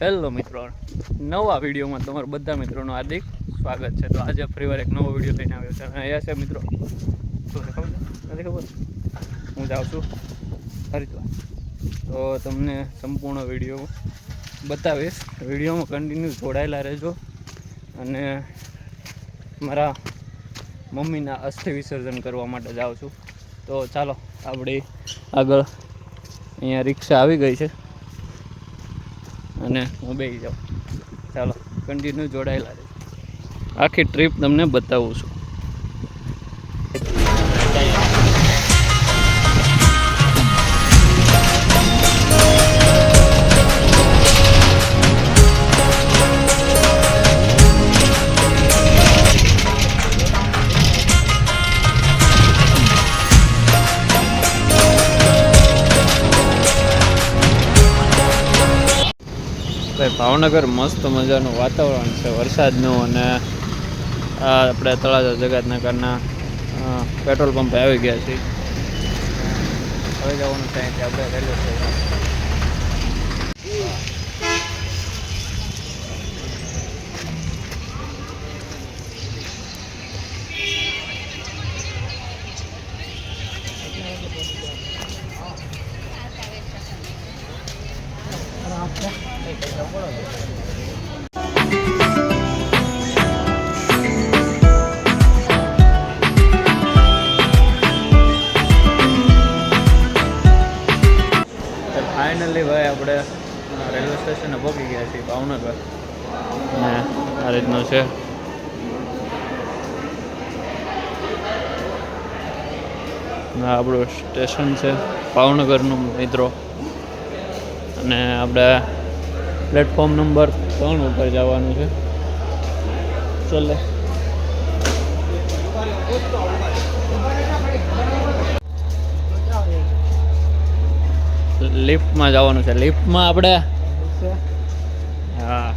Hello મિત્રો, નવા વિડીયોમાં તમારા બધા મિત્રોનું હાર્દિક સ્વાગત છે. તો આજે ફરીવાર એક નવો વીડિયો લઈને આવ્યો છે. અને અહીંયા છે મિત્રો. ખબર? નથી ખબર? હું જાઉં છું. હરિદ્વાર તો. તમને સંપૂર્ણ વીડિયો બતાવીશ. વિડીયોમાં કન્ટિન્યુ જોડાયેલા રહેજો. અને મારા મમ્મીના અસ્થિ વિસર્જન કરવા માટે જાઉં છું. તો ચાલો, આપણી આગળ અહીંયા રિક્ષા આવી ગઈ છે. અને હું બે જાઉં. ચાલો કન્ટિન્યુ જોડાયેલા રહે. આખી ટ્રીપ તમને બતાવું છું. ભાવનગર મસ્ત મજાનું વાતાવરણ છે, વરસાદનું અને આપણે તળાજા જગતનગરના પેટ્રોલ પંપે આવી ગયા છીએ. હવે જવાનું થાય આપણે રેલવે સ્ટેશન. ફાઇનલી ભાઈ આપણે રેલવે સ્ટેશને પહોંચી ગયા છીએ, ભાવનગર. ને આ રીતનું છે. આપણું સ્ટેશન છે ભાવનગરનું મિત્રો. અને આપણે પ્લેટફોર્મ નંબર ત્રણ ઉપર જવાનું છે. ચાલે. લિફ્ટમાં જવાનું છે. લિફ્ટમાં આપણે હા.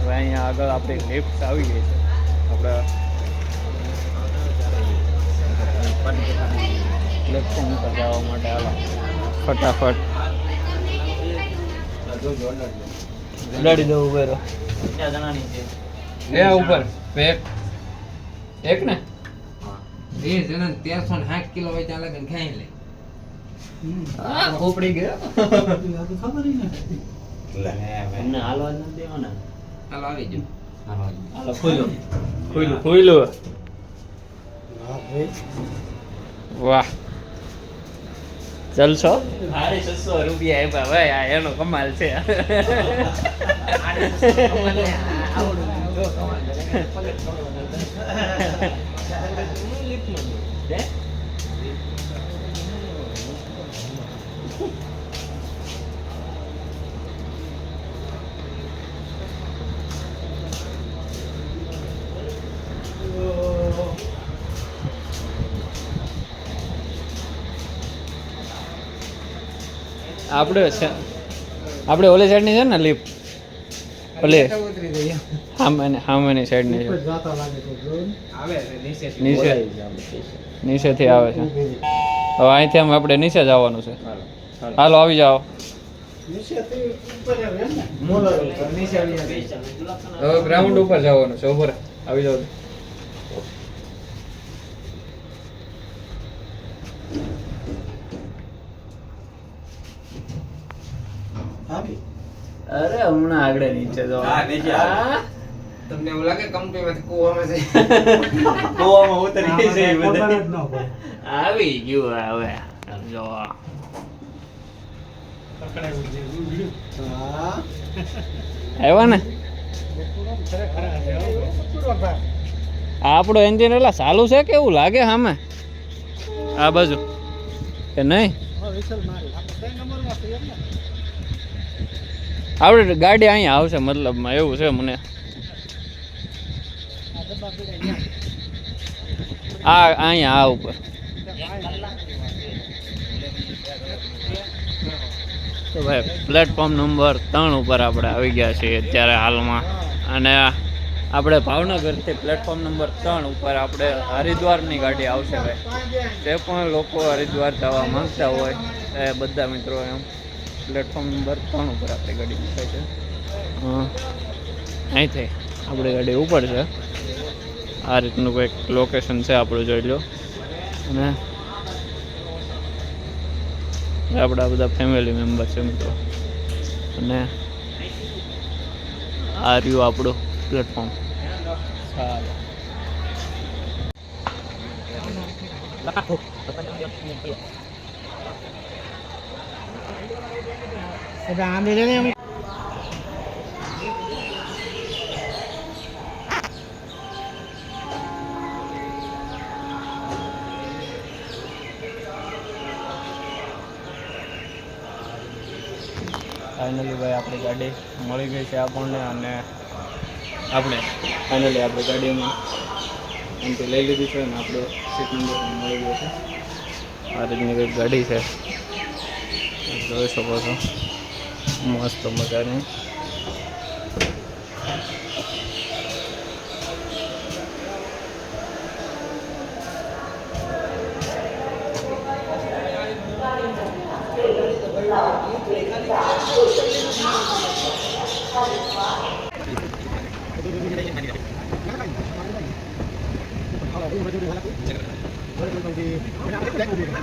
હવે અહીંયા આગળ આપણી લિફ્ટ આવી ગઈ છે. આપણે પ્લેટફોર્મ પર જવા માટે હાલો. ફટાફટ. ઉડાડી દઉં ઉભેરો લે ઉપર. એક એક ને? બે જણા તેરસો ને સાઠ કિલો હોય ત્યાં લગન ખાઈ લે. આ ખોપડી ગયો. અમને હાલવા ન દેવાના. હાલો આવી જાઓ હાલો ખોલો ખુલ્લું ખુલ્લું વાહ. ચલશો સાડી છસો રૂપિયા આપ્યા ભાઈ આ એનો કમાલ છે. આપણે છે. આપણે ઓલી સાઈડની છે ને લિફ્ટ ઓલી? સામેની સામેની સાઈડની છે. નીચે નીચે. નીચેથી આવે છે. હવે અહીંથી આમ આપણે નીચે જવાનું છે. હાલો આવી જાઓ. નીચે આવી હવે ગ્રાઉન્ડ ઉપર જવાનું છે ઉપર આવી જાઓ. અરે હમણાં આગળ નીચે જો હા, નીચે તમને એવું લાગે કંપનીમાંથી કૂવામાં છે? કૂવામાં ઉતરી છે બધા. આવી ગયું હવે. જો. આવ્યા ને? આપણો એન્જિન એટલે ચાલુ છે કે એવું લાગે સામે? આ બાજુ. કે નહીં? આપણે ગાડી અહીંયા આવશે મતલબમાં, એવું છે મને. આ અહીંયા, આ ઉપર. તો ભાઈ પ્લેટફોર્મ નંબર ત્રણ ઉપર આપણે આવી ગયા છીએ અત્યારે હાલમાં. અને આપણે ભાવનગરથી પ્લેટફોર્મ નંબર ત્રણ ઉપર આપણે હરિદ્વારની ગાડી આવશે ભાઈ. જે પણ લોકો હરિદ્વાર જવા માંગતા હોય, એ બધા મિત્રો એમ. પ્લેટફોર્મ નંબર ત્રણ ઉપર આપણી ગાડી દેખાય છે. અહીંથી આપણી ગાડી ઉપર છે. આ રીતનું કંઈક લોકેશન છે આપણું જોઈ લો. અને આપણા બધા ફેમિલી મેમ્બર છે મિત્રો. અને આ રહ્યું આપણું પ્લેટફોર્મ. સારું. ફાઇનલી ભાઈ, આપણી ગાડી મળી ગઈ છે આપણને અને આપણે ફાઇનલી આપણી ગાડીમાં એમથી લઈ લીધી છે અને આપણો સીટ નંબર મળી ગયો છે. આ રીતની કંઈક ગાડી છે. જોઈ શકો છો. મસ્ત મજાની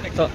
તો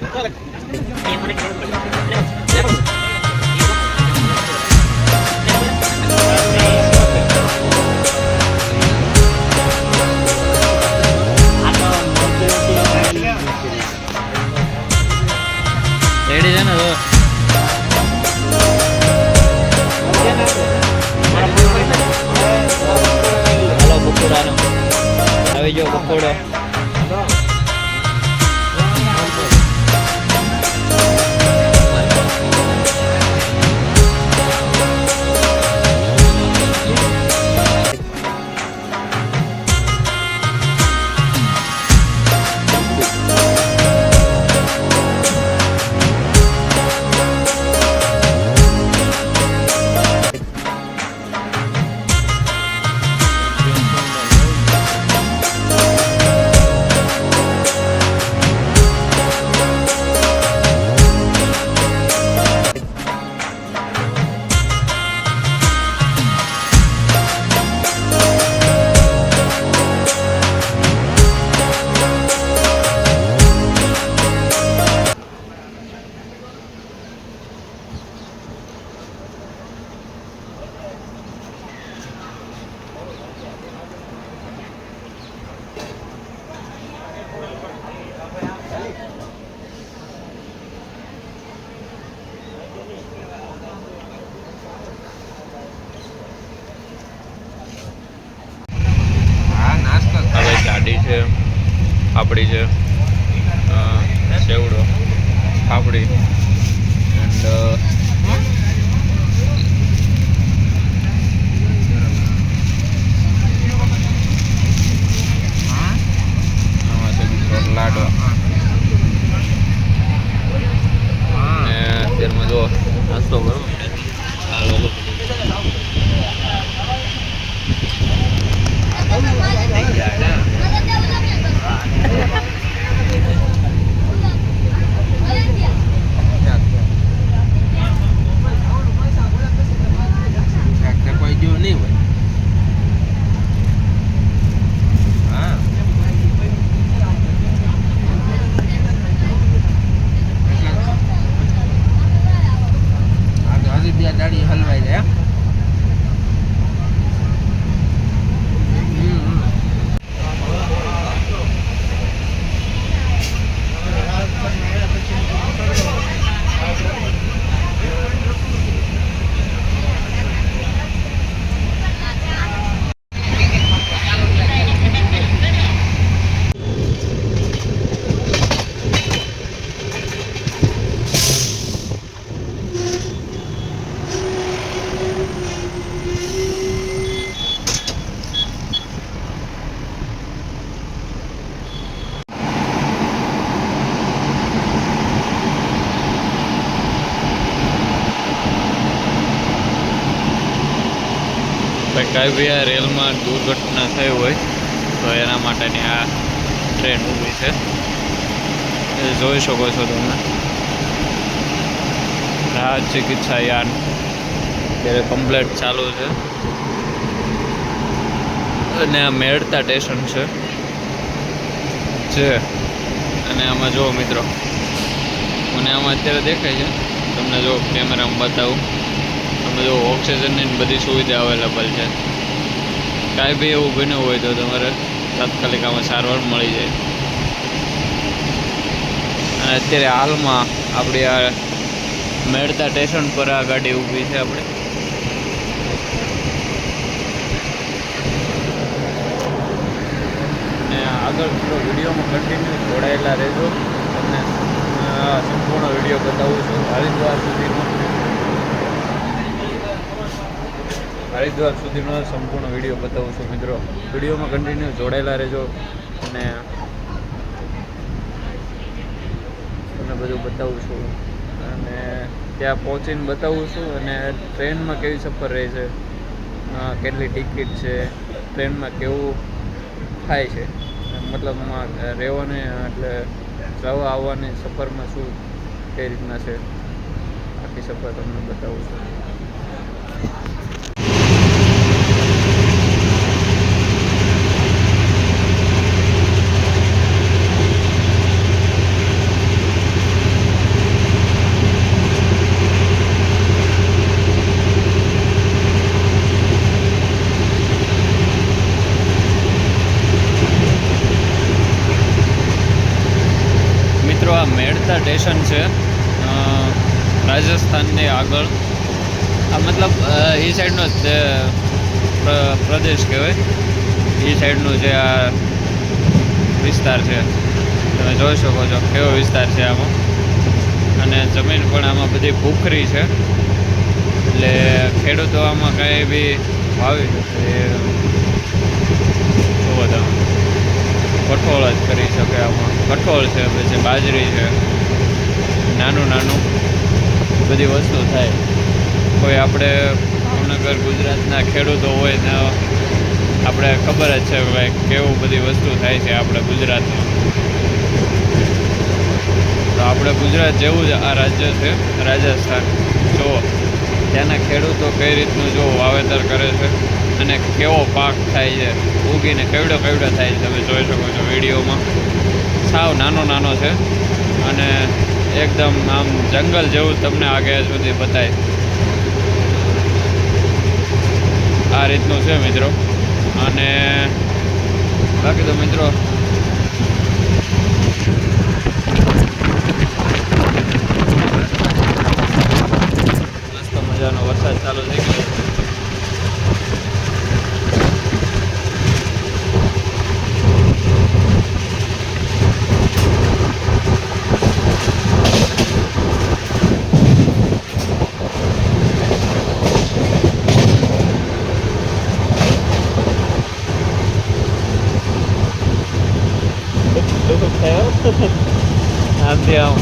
આપણી છે. સેવડો. પાપડી એન્ડ આમાં છે મિત્રો લાડવા ને અત્યારમાં જો નાસ્તો કરો આ લોકો ટ્રેક્ટર કોઈ જેવું નહીં હોય હા એટલે- આ તો હજી બે દાડી હલવાઈ જાય હે? હમ, હમ. આ રેલમાં દુર્ઘટના થઈ હોય, તો એના માટેની આ ટ્રેન ઊભી છે. એ જોઈ શકો છો તમે. રાહ ચિકિત્સા યાન અત્યારે કમ્પ્લેટ ચાલુ છે. અને આ મેળતા સ્ટેશન છે. છે. અને આમાં જુઓ મિત્રો, મને આમાં અત્યારે દેખાય છે. તમને જો કેમેરામાં બતાવું. તમે ઓક્સિજનની બધી સુવિધા અવેલેબલ છે. કાંઈ બી એવું બન્યું હોય તો તમારે તાત્કાલિક આમાં સારવાર મળી જાય. અને અત્યારે હાલમાં આપણી આ મેળતા સ્ટેશન પર આ ગાડી ઊભી છે આપણે. અને આગળ થોડો વિડીયોમાં કન્ટિન્યુ જોડાયેલા રહેજો. તમને સંપૂર્ણ વીડિયો બતાવું છું. હરિદ્વાર સુધીનો હરિદ્વાર સુધીનો સંપૂર્ણ વીડિયો બતાવું છું મિત્રો. વિડીયોમાં કન્ટિન્યુ જોડાયેલા રહેજો અને તમને બધું બતાવું છું. અને ત્યાં પહોંચીને બતાવું છું અને ટ્રેનમાં કેવી સફર રહે છે કેટલી ટિકિટ છે, ટ્રેનમાં કેવું થાય છે. મતલબમાં રહેવાની એટલે જવા આવવાની સફરમાં શું, કઈ રીતના છે? આખી સફર તમને બતાવું છું. મિત્રો, આ મેળતા સ્ટેશન છે. રાજસ્થાનની આગળ. આ મતલબ એ સાઈડનો જ પ્ર- પ્રદેશ કહેવાય. એ સાઈડનું જે આ વિસ્તાર છે, તમે જોઈ શકો છો કેવો વિસ્તાર છે આમાં. અને જમીન પણ આમાં બધી ભૂખરી છે. એટલે ખેડૂતો આમાં કાંઈ બી વાવી શકે એ જુઓ તમે કઠોળ જ કરી શકે આમાં કઠોળ છે, પછી બાજરી છે. નાનું નાનું. બધી વસ્તુ થાય. કોઈ આપણે ભાવનગર, ગુજરાતના ખેડૂતો હોય ને આપણે ખબર જ છે ભાઈ કેવું બધી વસ્તુ થાય છે આપણે ગુજરાતમાં. તો આપણે ગુજરાત જેવું જ આ રાજ્ય છે, રાજસ્થાન. જુઓ, ત્યાંના ખેડૂતો કઈ રીતનું જો વાવેતર કરે છે? અને કેવો પાક થાય છે, ઉગીને કેવડો કેવડો થાય છે તમે જોઈ શકો છો વિડીયોમાં. સાવ નાનો નાનો છે અને એકદમ આમ જંગલ જેવું તમને આગળ સુધી બતાય. આ રીતનું છે મિત્રો. અને બાકી તો મિત્રો મસ્ત મજાનો વરસાદ ચાલુ થઈ ગયો છે. આમથી આમ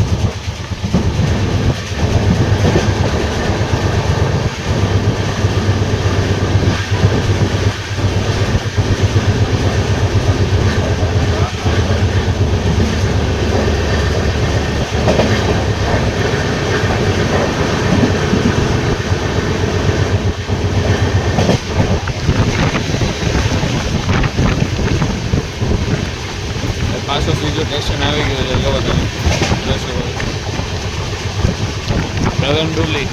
પાછું બીજું સ્ટેશન આવી ગયું છે. જોવો તમે. જોશો. શકો છો રગનડુલી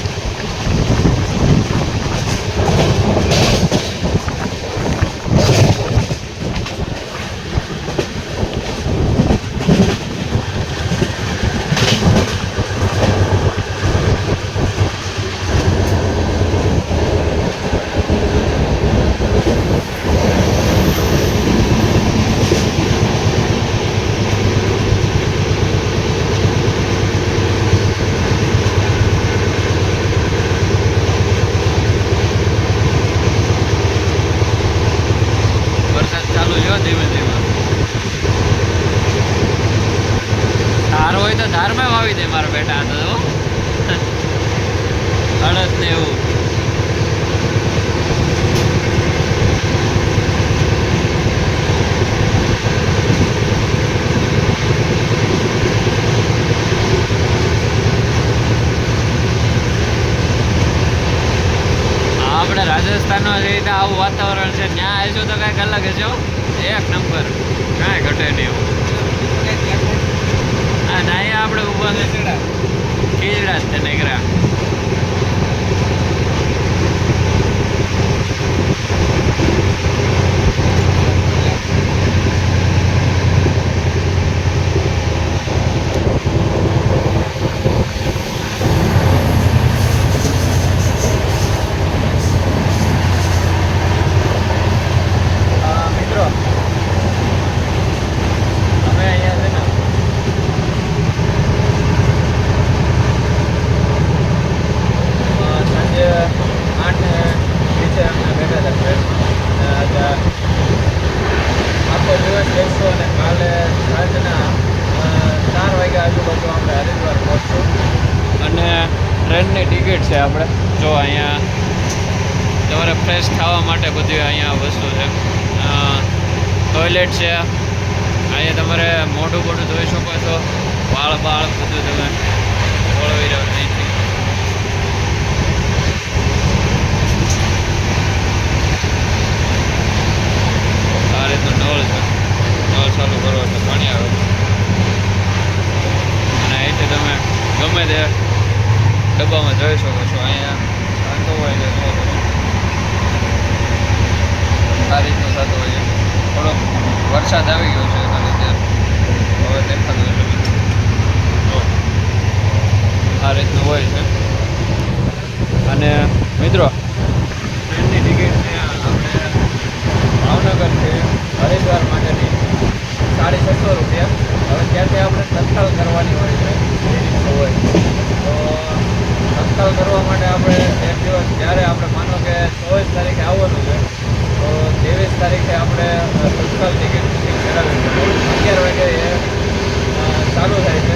વરસાદ ચાલુ છે હો ધીમે ધીમે ધાર હોય તો ધારમાં વાવી દે મારા બેટા આ તો અડદ ને એવું આપણે રાજસ્થાનમાં જે રીતે આવું વાતાવરણ છે ત્યાં આવીશું તો કાંઈક અલગ જ એક નંબર. કાંઈ ઘટે નહીં એવું. હા ના અહીંયા આપણે ઊભા ખીજડા જ છે નીકળ્યા અ, મિત્રો અમે અહીંયા છે ને અ, સાંજે આઠ નીચે અમે બેઠા હતા ટ્રેનમાં અને આજે આખો દિવસ બેસશું અને કાલે સાંજના અ, ચાર વાગ્યા આજુબાજુ આપણે હરિદ્વાર પહોંચશું અને ટ્રેનની ટિકિટ છે આપણે જો અહીંયા તમારે ફ્રેશ થવા માટે બધી અહીંયા વસ્તુ છે ટોયલેટ છે. અહીંયા તમારે મોઢું બોઢું ધોઈ શકો છો. વાળ બાળ બધું તમે ઓળવી રહ્યો અહીંથી. આ રીતનું નળ છે. નળ ચાલુ કરો એટલે પાણી આવે. અને અહીંથી તમે ગમે તે ડબ્બામાં જોઈ શકો છો. અહીંયા વાંધો હોય છે, આ રીતનું થતું હોય છે. થોડો વરસાદ આવી ગયો છે, એના લીધે હવે દેખાતું છે. આ રીતનું હોય છે. અને મિત્રો, ટ્રેનની ટિકિટને આપણે ભાવનગરથી હરિદ્વાર માટેની સાડી છસો રૂપિયા. હવે ત્યાંથી આપણે તત્કાલ કરવાની હોય છે હોય. તો તત્કાલ કરવા માટે આપણે એક દિવસ જ્યારે આપણે માનો કે ચોવીસ તારીખે આવવાનું છે તો ત્રેવીસ તારીખે આપણે તત્કાલ ટિકિટ બુકિંગ કરાવી અગિયાર વાગે એ ચાલુ થાય છે.